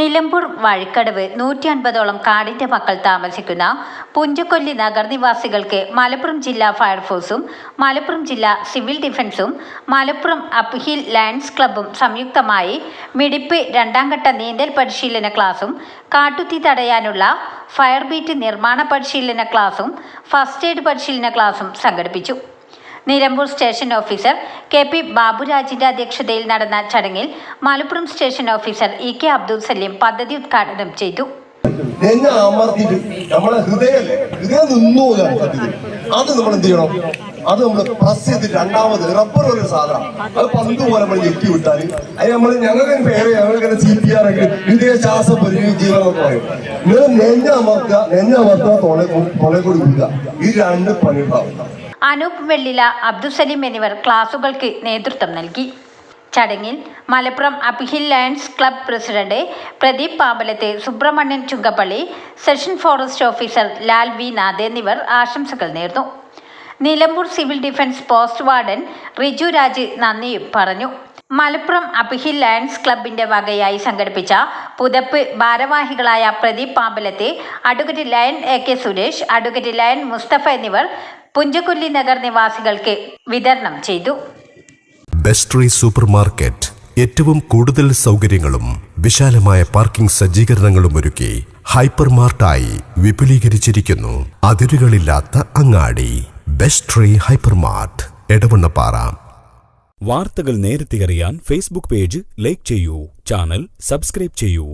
നിലമ്പൂർ വഴിക്കടവ് നൂറ്റി അൻപതോളം കാടിന്റെ മക്കൾ താമസിക്കുന്ന പുഞ്ചക്കൊല്ലി നഗർ നിവാസികൾക്ക് മലപ്പുറം ജില്ലാ ഫയർഫോഴ്സും മലപ്പുറം ജില്ലാ സിവിൽ ഡിഫൻസും മലപ്പുറം അപ്ഹിൽ ലയൺസ് ക്ലബും സംയുക്തമായി മിടിപ്പ് രണ്ടാം ഘട്ട നീന്തൽ പരിശീലന ക്ലാസും കാട്ടുത്തി തടയാനുള്ള ഫയർബീറ്റ് നിർമ്മാണ പരിശീലന ക്ലാസും ഫസ്റ്റ് എയ്ഡ് പരിശീലന ക്ലാസും സംഘടിപ്പിച്ചു. Nilambur station officer K P ബാബുരാജിന്റെ അധ്യക്ഷതയിൽ നടന്ന ചടങ്ങിൽ Malappuram station officer E K Abdul Saleem പദ്ധതി ഉദ്ഘാടനം ചെയ്തു. എന്നെ ഹൃദയല്ലേ? ഹൃദയം നിന്നു അത് നമ്മൾ എന്ത് ചെയ്യണം? അത് നമ്മൾ പ്രസ് ചെയ്ത് രണ്ടാമത് റബ്ബർ ഒരു സാധനം. അത് പന്ത് പോലെ നമ്മൾ ഞെക്കി വിട്ടാൽ അത് നമ്മൾ ഞങ്ങൾക്ക് പേര് ഞങ്ങൾക്ക് സി പി ആർ ഒക്കെ ഹൃദയ ശ്വാസ പരിചയം എന്നൊക്കെ പറയും. നിങ്ങൾ നെഞ്ഞ അമർത്തുക നെഞ്ഞ അമർത്തുക തൊളെ തൊളെ കൂടി ഈ രണ്ട് പണിയുണ്ടാവും. അനൂപ് വെള്ളില അബ്ദുൽ സലീം എന്നിവർ ക്ലാസുകൾക്ക് നേതൃത്വം നൽകി. ചടങ്ങിൽ Malappuram uphill lions club president Pradeep Pampalathe Subrahmanyan Chungappally section forest officer Lal V Nath എന്നിവർ ആശംസകൾ നേർന്നു. Nilambur civil defence post warden Riju Raj നന്ദിയും പറഞ്ഞു. മലപ്പുറം അപ്ഹിൽ ലയൺസ് ക്ലബിന്റെ വകയായി സംഘടിപ്പിച്ച പുതപ്പ് ഭാരവാഹികളായ Pradeep Pampalathe advocate lion A K Suresh advocate lion Mustafa എന്നിവർ പുഞ്ചക്കൊല്ലി നഗർ നിവാസികൾക്ക് വിതരണം ചെയ്തു. ബെസ്ട്രി സൂപ്പർ മാർക്കറ്റ് ഏറ്റവും കൂടുതൽ സൗകര്യങ്ങളും വിശാലമായ പാർക്കിംഗ് സജ്ജീകരണങ്ങളും ഒരുക്കി ഹൈപ്പർ മാർട്ടായി വിപുലീകരിച്ചിരിക്കുന്നു അതിരുകളില്ലാത്ത അങ്ങാടി. ബെസ്ട്രി ഹൈപ്പർ മാർട്ട് എടവണ്ണപ്പാറ. വാർത്തകൾ നേരത്തെ അറിയാൻ ഫേസ്ബുക്ക് പേജ് ലൈക്ക് ചെയ്യൂ ചാനൽ സബ്സ്ക്രൈബ് ചെയ്യൂ.